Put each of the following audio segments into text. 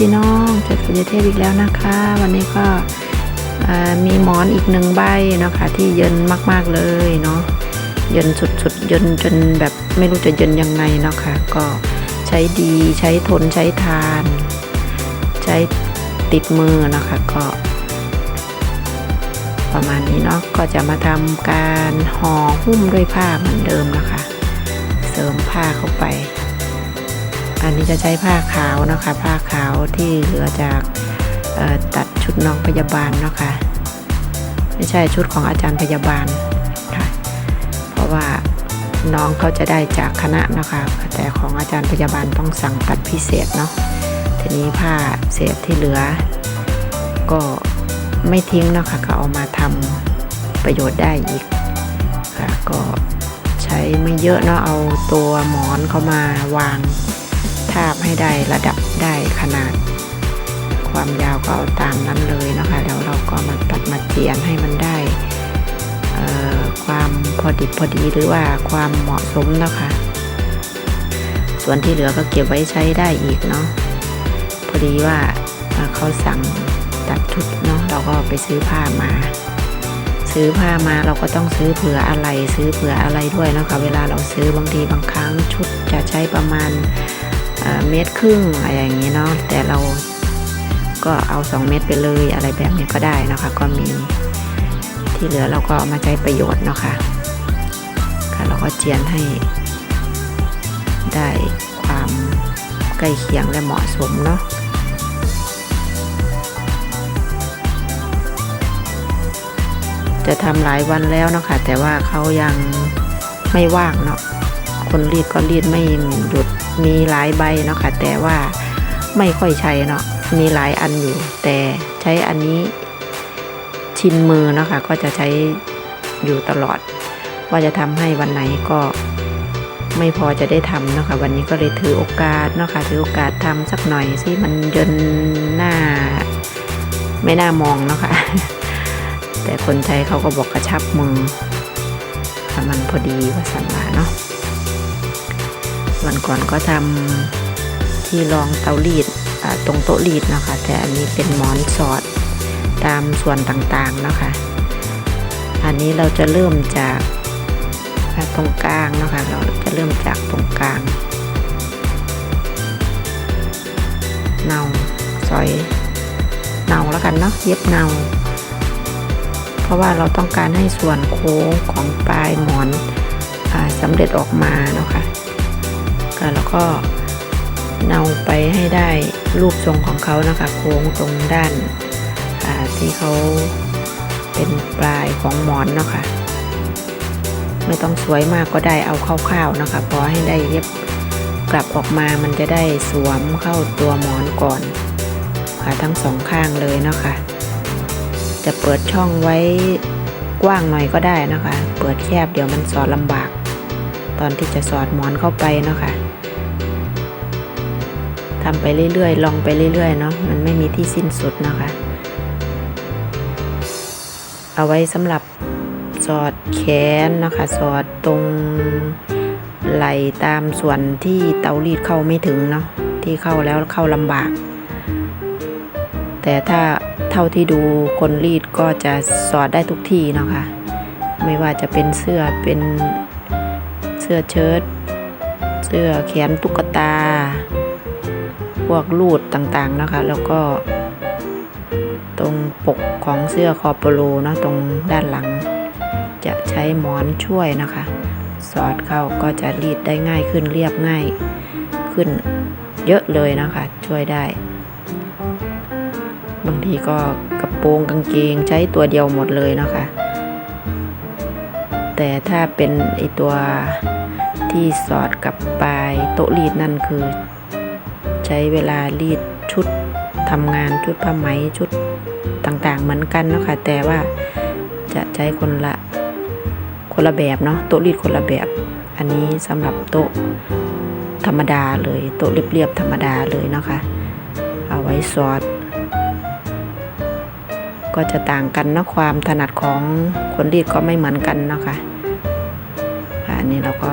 พี่น้องเจอคุณยาเทพอีกแล้วนะคะ วันนี้ก็มีหมอนอีกหนึ่งใบเนาะคะที่เย็นมากๆเลยเนาะเย็นสุดๆเย็นจนแบบไม่รู้จะเย็นยังไงเนาะค่ะก็ใช้ดีใช้ทนใช้ทาน ใช้ติดมือนะคะ ก็ ประมาณนี้เนาะก็จะมาทำการห่อหุ้มด้วยผ้าเหมือนเดิมนะคะ เสริมผ้าเข้าไป อันนี้จะใช้ผ้าขาวนะคะ ผ้าขาวที่เหลือจากตัดชุดน้องพยาบาลเนาะคะไม่ใช่ชุดของอาจารย์พยาบาลค่ะเพราะว่าน้องเขาจะได้จากคณะนะคะแต่ของอาจารย์พยาบาลต้องสั่งตัดพิเศษเนาะทีนี้ผ้าเศษที่เหลือ ก็ไม่ทิ้งนะคะก็เอามาทำประโยชน์ได้อีกค่ะก็ใช้ไม่เยอะเนาะเอาตัวหมอนเข้ามาวาง ทาบให้ได้ระดับได้ขนาด ความยาวก็เอาตามนั้นเลยนะคะแล้วเราก็มาตัดมาเจียนให้มันได้ความพอดิบพอดีหรือว่าความเหมาะสมนะคะ ส่วนที่เหลือก็เก็บไว้ใช้ได้อีกเนาะพอดีว่าเเขาสั่งตัดชุดเนาะเราก็ไปซื้อผ้ามา ซื้อผ้ามาเราก็ต้องซื้อเผื่ออะไร ซื้อเผื่ออะไรด้วยนะคะ เวลาเราซื้อบางทีบางครั้งชุดจะใช้ประมาณ เมตรครึ่งอะไรอย่างนี้เนาะแต่เราก็เอา 2 เมตรไปเลยอะไรแบบนี้ก็ได้นะคะ ก็มีที่เหลือเราก็เอามาใช้ประโยชน์เนาะคะค่ะเราก็เจียนให้ได้ความใกล้เคียงและเหมาะสมเนาะจะทำหลายวันแล้วเนาะคะแต่ว่าเขายังไม่ว่างเนาะคนรีดก็รีดไม่หยุด มีหลายใบเนาะค่ะแต่ว่าไม่ค่อยใช้เนาะมีหลายอันอยู่ แต่ใช้อันนี้ชินมือเนาะค่ะก็จะใช้อยู่ตลอด ว่าจะทำให้วันไหนก็ไม่พอจะได้ทำเนาะค่ะวันนี้ก็เลยถือโอกาสเนาะค่ะถือโอกาสทำสักหน่อยสิมันยนหน้า ไม่น่ามองเนาะค่ะแต่คนใช้เขาก็บอกกระชับมือมันพอดีว่าสันว่าเนาะ วันก่อนก็ทำที่รองเตารีดตรงโต๊ะรีดนะคะ แต่อันนี้เป็นหมอนสอดตามส่วนต่างๆนะคะ อันนี้เราจะเริ่มจากตรงกลางนะคะ เราจะเริ่มจากตรงกลางเนาซอยเนาแล้วกันเนาะเย็บเนาเพราะว่าเราต้องการให้ส่วนโค้งของปลายหมอนอสำเร็จออกมาเนาะค่ะ ก็แล้วก็เนาไปให้ได้รูปทรงของเขานะคะโค้งตรงด้านาที่เขาเป็นปลายของหมอนเนาะคะไม่ต้องสวยมากก็ได้เอาคร่าวๆนะคะพอให้ได้เย็บกลับออกมามันจะได้สวมเข้าตัวหมอนก่อนค่ะทั้งสองข้างเลยเนาะคะ จะเปิดช่องไว้กว้างหน่อยก็ได้นะคะ เปิดแคบเดี๋ยวมันสอดลำบาก ตอนที่จะสอดหมอนเข้าไปเนาะค่ะ ทำไปเรื่อยๆ ลองไปเรื่อยๆเนาะมันไม่มีที่สิ้นสุดนะคะ เอาไว้สำหรับสอดแขนนะคะ สอดตรงไหลตามส่วนที่เตารีดเข้าไม่ถึงเนาะที่เข้าแล้วเข้าลำบาก แต่ถ้าเท่าที่ดูคนรีดก็จะสอดได้ทุกที่เนาะคะ ไม่ว่าจะเป็นเสื้อเป็นเสื้อเชิ้ตเสื้อแขนตุ๊กตา พวกรูดต่างๆนะคะ แล้วก็ ตรงปกของเสื้อคอโปโลนะตรงด้านหลัง จะใช้หมอนช่วยนะคะ สอดเข้าก็จะรีดได้ง่ายขึ้นเรียบง่ายขึ้นเยอะเลยนะคะ ช่วยได้ บางทีก็กระโปรงกางเกงใช้ตัวเดียวหมดเลยนะคะ แต่ถ้าเป็นไอตัวที่สอดกับปลายโต๊ะรีดนั่นคือ ใช้เวลารีดชุดทำงานชุดผ้าไหมชุดต่างๆ เหมือนกันเนาะคะแต่ว่าจะใช้คนละคนละแบบเนาะโต๊ะรีดคนละแบบ อันนี้สำหรับโต๊ะธรรมดาเลยโต๊ะเรียบๆธรรมดาเลยเนาะคะเอาไว้สอดก็จะต่างกันเนาะความถนัดของคนรีดก็ไม่เหมือนกันเนาะคะค่ะอันนี้เราก็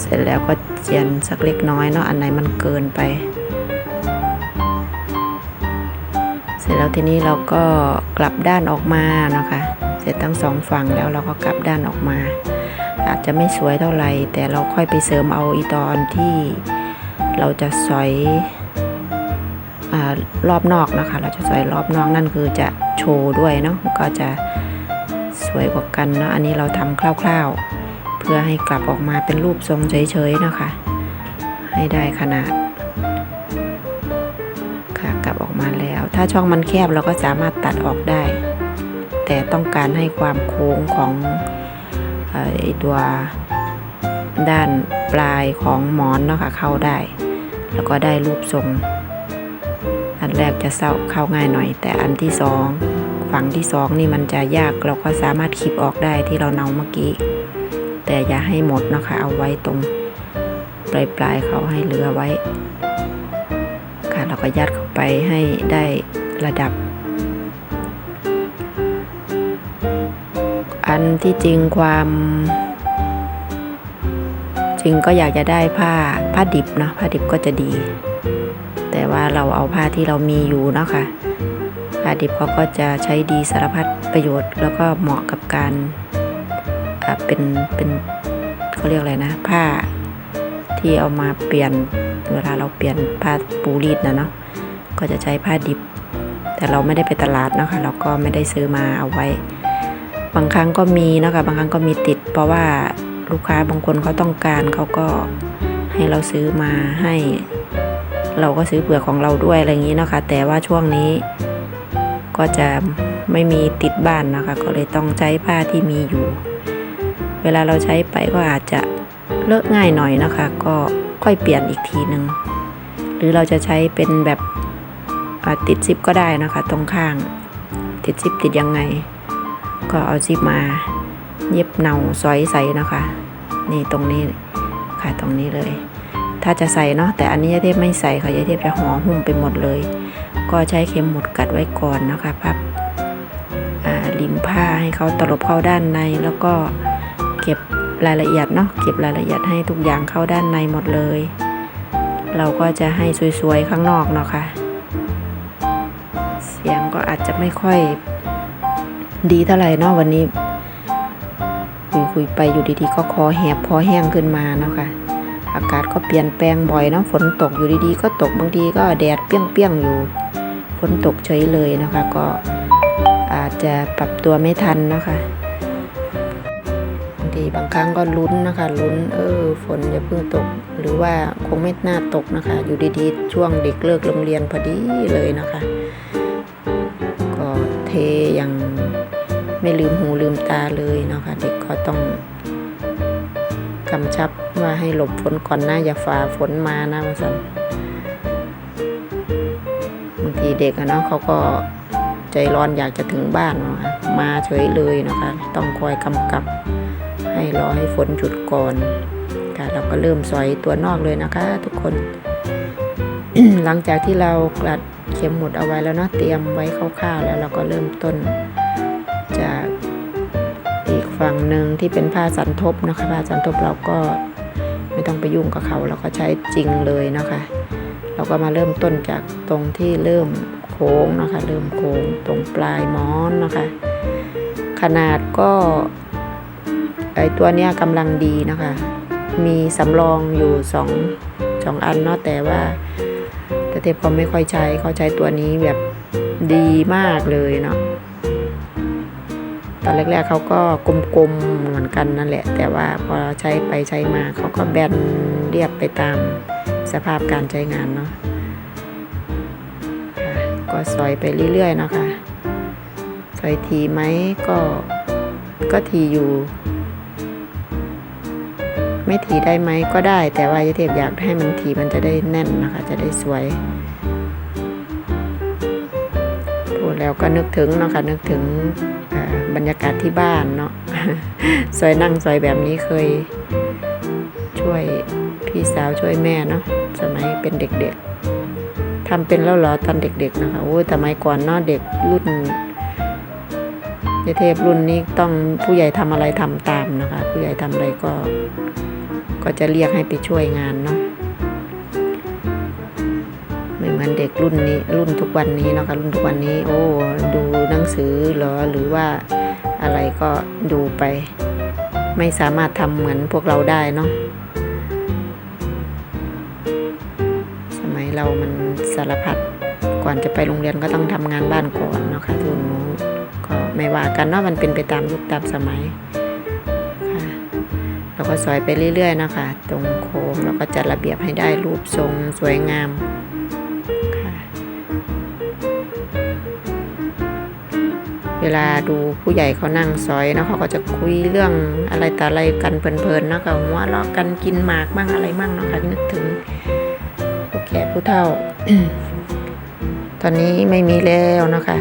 เสร็จแล้วก็ เจียนสักเล็กน้อยเนาะอันไหนมันเกินไป เสร็จแล้วทีนี้เราก็กลับด้านออกมานะคะ เสร็จทั้งสองฝั่งแล้วเราก็กลับด้านออกมา อาจจะไม่สวยเท่าไหร่แต่เราค่อยไปเสริมเอาอีตอนที่เราจะสอยอรอบนอกนะคะ เราจะสอยรอบนอกนั่นคือจะโชว์ด้วยเนาะก็จะสวยกว่ากันเนาะอันนี้เราทำคร่าวๆ พื่อให้กลับออกมาเป็นรูปทรงเฉยๆนะคะ ให้ได้ขนาด ค่ะกลับออกมาแล้ว ถ้าช่องมันแคบเราก็สามารถตัดออกได้ แต่ต้องการให้ความโค้งของเอ่อไอตัวด้านปลายของหมอนเนาะค่ะเข้าได้ แล้วก็ได้รูปทรง อันแรกจะเข้าง่ายหน่อย แต่อันที่สองฝั่งที่สองนี่มันจะยากเราก็สามารถคลิปออกได้ที่เราเนาเมื่อกี้ แต่อย่าให้หมดนะคะ เอาไว้ตรงปลายปลายๆเขาให้เหลือไว้ ค่ะเราก็ยัดเข้าไปให้ได้ระดับ อันที่จริงความจริงก็อยากจะได้ผ้าผ้าดิบนะผ้าดิบก็จะดี แต่ว่าเราเอาผ้าที่เรามีอยู่เนาะค่ะผ้าดิบเขาก็จะใช้ดีสารพัดประโยชน์ แล้วก็เหมาะกับการ เป็นเป็นเขาเรียกอะไรนะผ้าที่เอามาเปลี่ยนเวลาเราเปลี่ยนผ้าปูรีดนะเนาะก็จะใช้ผ้าดิบ แต่เราไม่ได้ไปตลาดเนาะคะเราก็ไม่ได้ซื้อมาเอาไว้ บางครั้งก็มีเนาะคะบางครั้งก็มีติด เพราะว่าลูกค้าบางคนเขาต้องการเขาก็ให้เราซื้อมาให้ เราก็ซื้อเผื่อของเราด้วยอะไรอย่างนี้เนาะคะแต่ว่าช่วงนี้ก็จะไม่มีติดบ้านนะคะ ก็เลยต้องใช้ผ้าที่มีอยู่ เวลาเราใช้ไปก็อาจจะเลอะง่ายหน่อยนะคะ ก็ค่อยเปลี่ยนอีกทีหนึ่งหรือเราจะใช้เป็นแบบติดซิปก็ได้นะคะ ตรงข้าง ติดซิปติดยังไง ก็เอาซิปมา เย็บเนาซอยใส่นะคะ นี่ตรงนี้ค่ะตรงนี้เลย ถ้าจะใส่เนาะแต่อันนี้ยาเทพไม่ใส่ค่ะยาเทพจะห่อหุ้มไปหมดเลย ก็ใช้เข็มหมุดกัดไว้ก่อนนะคะพับริมผ้าให้เขาตลบเข้าด้านในแล้วก็ ก็บรายละเอียดเนาะเก็บรายละเอียดให้ทุกอย่างเข้าด้านในหมดเลย เราก็จะให้สวยๆข้างนอกเนาะค่ะ เสียงก็อาจจะไม่ค่อยดีเท่าไหร่เนาะวันนี้ คุยคุยๆไปอยู่ดีๆ ก็คอแหบคอแห้งขึ้นมาเนาะค่ะ อากาศก็เปลี่ยนแปลงบ่อยเนาะฝนตกอยู่ดีๆ ก็ตกบางทีก็แดดเปี้ยงๆอยู่ฝนตกเฉยเลยนะคะ ก็อาจจะปรับตัวไม่ทันนะคะ บางทีบางครั้งก็ลุ้นนะคะ ลุ้นเออฝนจะเพิ่งตก หรือว่าคงไม่น่าตกนะคะ อยู่ดีๆ ช่วงเด็กเลิกโรงเรียนพอดีเลยนะคะ ก็เทอย่างไม่ลืมหูลืมตาเลยนะคะ เด็กก็ต้องกำชับว่าให้หลบฝนก่อนนะอย่าฝ่าฝนมานะมาสันบางทีเด็กอะเนาะเขาก็ใจร้อนอยากจะถึงบ้านมามาเฉยเลยนะคะ ต้องคอยกำกับ รอให้ฝนหยุดก่อนค่ะเราก็เริ่มสอยตัวนอกเลยนะคะ ทุกคน หลังจากที่เรากลัดเข็มหมุดเอาไว้แล้วเนาะเตรียมไว้คร่าวๆแล้วเราก็เริ่มต้นจากอีกฝั่งหนึ่งที่เป็นผ้าสันทบนะคะผ้าสันทบเราก็ไม่ต้องไปยุ่งกับเขาเราก็ใช้จริงเลยนะคะเราก็มาเริ่มต้นจากตรงที่เริ่มโค้งนะคะ เริ่มโค้งตรงปลายม้อนนะคะ ขนาดก็ ไอตัวเนี้ยกำลังดีนะคะ มีสำรองอยู่สองสองอันเนาะแต่ว่าแต่เทพเขาไม่ค่อยใช้เขาใช้ตัวนี้แบบดีมากเลยเนาะตอนแรกๆเขาก็กลมๆเหมือนกันนั่นแหละ แต่ว่าพอใช้ไปใช้มาเขาก็แบนเรียบไปตามสภาพการใช้งานเนาะก็ซอยไปเรื่อยๆเนาะคะซอยทีไหมก็ก็ทีอยู่ ไม่ทีได้ไหมก็ได้ แต่ว่ายายเทพอยากให้มันทีมันจะได้แน่นนะคะ จะได้สวยพูดแล้วก็นึกถึงเนาะคะนึกถึงบรรยากาศที่บ้านเนาะซอยนั่งซอยแบบนี้เคย ช่วยพี่สาวช่วยแม่เนาะสมัยเป็นเด็กๆทำเป็นแล้วหรอตอนเด็ก ๆ นะคะโอ้ยสมัยก่อนเนาะเด็กรุ่นยายเทพรุ่นนี้ต้องผู้ใหญ่ทำอะไรทำตามนะคะ ผู้ใหญ่ทำอะไรก็ ก็จะเรียกให้ไปช่วยงานเนาะไม่เหมือนเด็กรุ่นนี้รุ่นทุกวันนี้เนาะค่ะรุ่นทุกวันนี้ โอ้ดูหนังสือเหรอหรือว่าอะไรก็ดูไป ไม่สามารถทำเหมือนพวกเราได้เนาะสมัยเรามันสารพัดก่อนจะไปโรงเรียนก็ต้องทำงานบ้านก่อนเนาะค่ะทุนนู้นก็ไม่ว่ากันเนาะมันเป็นไปตามยุคตามสมัย เราก็สอยไปเรื่อย ๆ นะคะ ตรงโค้งเราก็จัดระเบียบให้ได้รูปทรงสวยงามค่ะเวลาดูผู้ใหญ่เขานั่งซอยเนาะเขาก็จะคุยเรื่องอะไรแต่อะไรกันเพลินๆเนาะค่ะหัวเราะกันกินหมากบ้างอะไรบ้างเนาะค่ะนึกถึงผู้แก่ผู้เฒ่า ตอนนี้ไม่มีแล้วเนาะค่ะ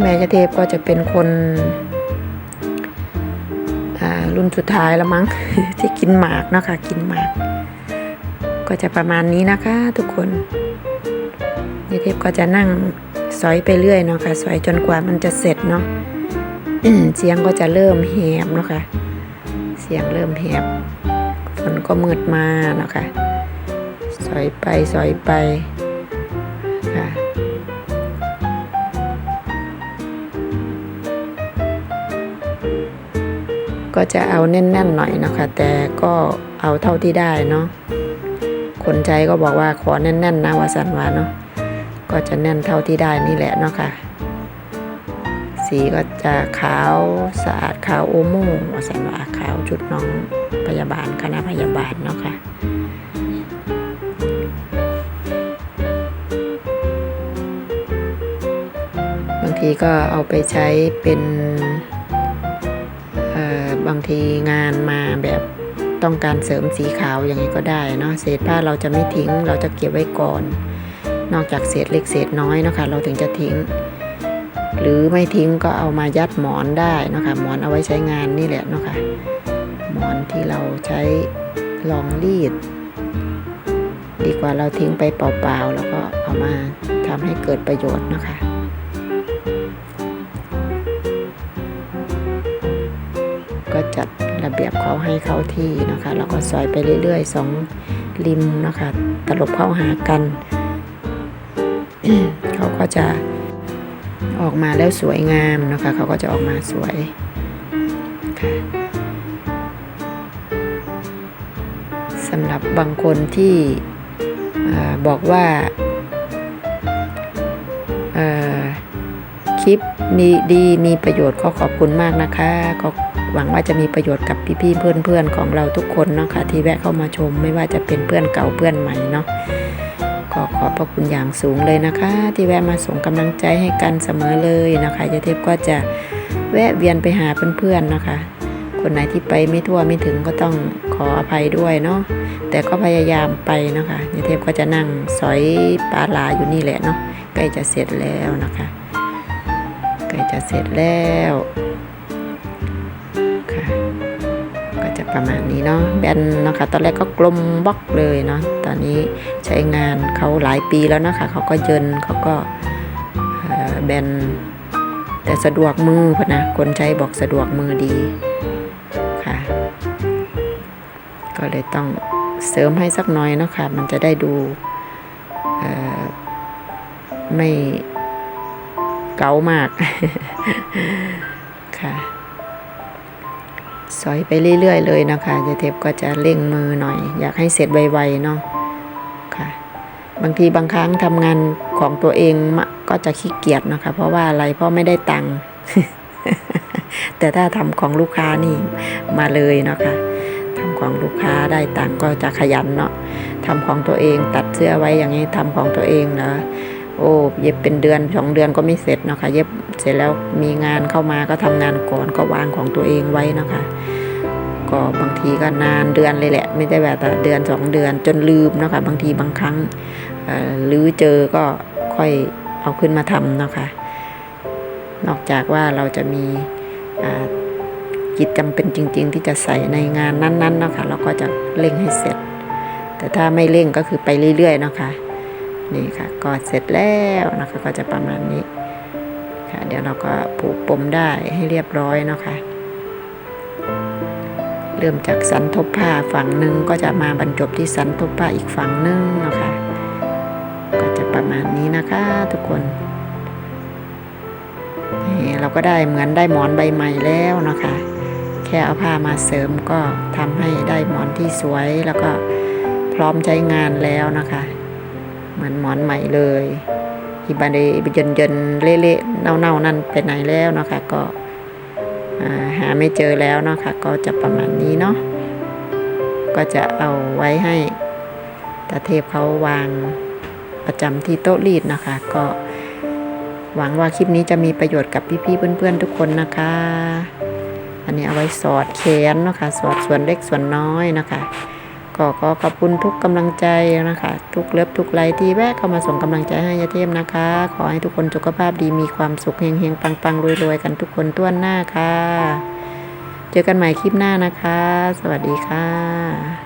แม่ยะเทพก็จะเป็นคน รุ่นสุดท้ายแล้วมั้งที่กินหมากเนาะค่ะกินหมาก ก็จะประมาณนี้นะคะ ทุกคนยายเทพก็จะนั่งสอยไปเรื่อยเนาะค่ะสอยจนกว่ามันจะเสร็จเนาะเสียงก็จะเริ่มแหบเนาะค่ะเสียงเริ่มแหบฝนก็มืดมาเนาะค่ะสอยไปสอยไปค่ะ ก็จะเอาแน่นๆหน่อยนะคะ แต่ก็เอาเท่าที่ได้เนาะคนใจก็บอกว่าขอแน่นๆนะวาสันวาเนาะก็จะแน่นเท่าที่ได้นี่แหละเนาะค่ะ สีก็จะขาวสะอาดขาวโอโม่วาสันวาขาวชุดน้องพยาบาลคณะพยาบาลเนาะค่ะบางทีก็เอาไปใช้เป็น บางทีงานมาแบบต้องการเสริมสีขาวอย่างนี้ก็ได้เนาะเศษผ้าเราจะไม่ทิ้ง เราจะเก็บไว้ก่อน นอกจากเศษเล็กเศษน้อยนะคะ เราถึงจะทิ้ง หรือไม่ทิ้งก็เอามายัดหมอนได้นะคะหมอนเอาไว้ใช้งานนี่แหละนะคะหมอนที่เราใช้รองรีด ดีกว่าเราทิ้งไปเปล่าๆแล้วก็เอามาทำให้เกิดประโยชน์นะคะ ก็จัดระเบียบเขาให้เข้าที่นะคะแล้วก็ซอยไปเรื่อยๆสองริมนะคะตลบเข้าหากัน เขาก็จะออกมาแล้วสวยงามนะคะ เขาก็จะออกมาสวยค่ะสำหรับบางคนที่บอกว่าคลิปนี้ดีมีประโยชน์ก็ขอบคุณมากนะคะก็ หวังว่าจะมีประโยชน์กับพี่ๆเพื่อนๆของเราทุกคนเนาะค่ะที่แวะเข้ามาชมไม่ว่าจะเป็นเพื่อนเก่าเพื่อนใหม่เนาะก็ขอบพระคุณอย่างสูงเลยนะคะ ที่แวะมาส่งกำลังใจให้กันเสมอเลยนะคะยายเทพก็จะแวะเวียนไปหาเพื่อนๆนะคะ คนไหนที่ไปไม่ทั่วไม่ถึงก็ต้องขออภัยด้วยเนาะแต่ก็พยายามไปนะคะยายเทพก็จะนั่งสอยปลาลาอยู่นี่แหละเนาะใกล้จะเสร็จแล้วนะคะใกล้จะเสร็จแล้ว ประมาณนี้เนาะแบนเนาะคะตอนแรกก็กลมบล็อกเลยเนาะตอนนี้ใช้งานเขาหลายปีแล้วนะคะเขาก็เยินเขาก็แบนแต่สะดวกมือพะนะคนใช้บอกสะดวกมือดีค่ะ ก็เลยต้องเสริมให้สักหน่อยเนาะค่ะมันจะได้ดูไม่เก๋ามากค่ะ สอยไปเรื่อยๆเลยนะคะยายเทพก็จะเร่งมือหน่อย อยากให้เสร็จไวๆเนาะค่ะ บางทีบางครั้งทำงานของตัวเองก็จะขี้เกียจนะคะ เพราะว่าอะไรเพราะไม่ได้ตังค์แต่ถ้าทำของลูกค้านี่มาเลยเนาะคะทำของลูกค้าได้ตังค์ก็จะขยันเนาะทำของตัวเองตัดเสื้อไว้อย่างนี้ทำของตัวเองเนะโอ้เย็บเป็นเดือนสองเดือนก็ไม่เสร็จเนาะคะเย็บเสร็จแล้วมีงานเข้ามาก็ทำงานก่อนก็วางของตัวเองไว้เนาะค่ะ ก็บางทีก็นานเดือนเลยแหละ ไม่ได้แบบแต่เดือนสองเดือนจนลืมนะคะบางทีบางครั้งหรือเจอก็ค่อยเอาขึ้นมาทำนะคะนอกจากว่าเราจะมีกิจจำเป็นจริง ๆ ที่จะใส่ในงานนั้นๆเนาะคะเราก็จะเร่งให้เสร็จ แต่ถ้าไม่เร่งก็คือไปเรื่อยๆเนาะคะนี่ค่ะก็เสร็จแล้วนะคะก็จะประมาณนี้ค่ะเดี๋ยวเราก็ผูกปมได้ให้เรียบร้อยเนาะคะ เริ่มจากสันทบผ้าฝั่งหนึ่งก็จะมาบรรจบที่สันทบผ้าอีกฝั่งหนึ่งนะคะก็จะประมาณนี้นะคะทุกคนนี่เราก็ได้เหมือนได้หมอนใบใหม่แล้วนะคะ แค่เอาผ้ามาเสริมก็ทำให้ได้หมอนที่สวยแล้วก็พร้อมใช้งานแล้วนะคะ เหมือนหมอนใหม่เลยอีบาเดเยินเยินๆเละๆเน่าๆนั่นไปไหนแล้วนะคะก็ หาไม่เจอแล้วเนาะคะก็จะประมาณนี้เนาะก็จะเอาไว้ให้ตาเทพเขาวางประจำที่โต๊ะรีดนะคะ ก็หวังว่าคลิปนี้จะมีประโยชน์กับพี่ๆเพื่อนๆทุกคนนะคะ อันนี้เอาไว้สอดแขนนะคะ สอดส่วนเล็กส่วนน้อยนะคะ ก็ขอขอบคุณทุกกำลังใจนะคะ ทุกเลิฟทุกไลค์ที่แวะเข้ามาส่งกำลังใจให้ยาเทพนะคะ ขอให้ทุกคนสุขภาพดีมีความสุขเฮงๆปังๆรวยๆกันทุกคนต้วนหน้าค่ะ เจอกันใหม่คลิปหน้านะคะ สวัสดีค่ะ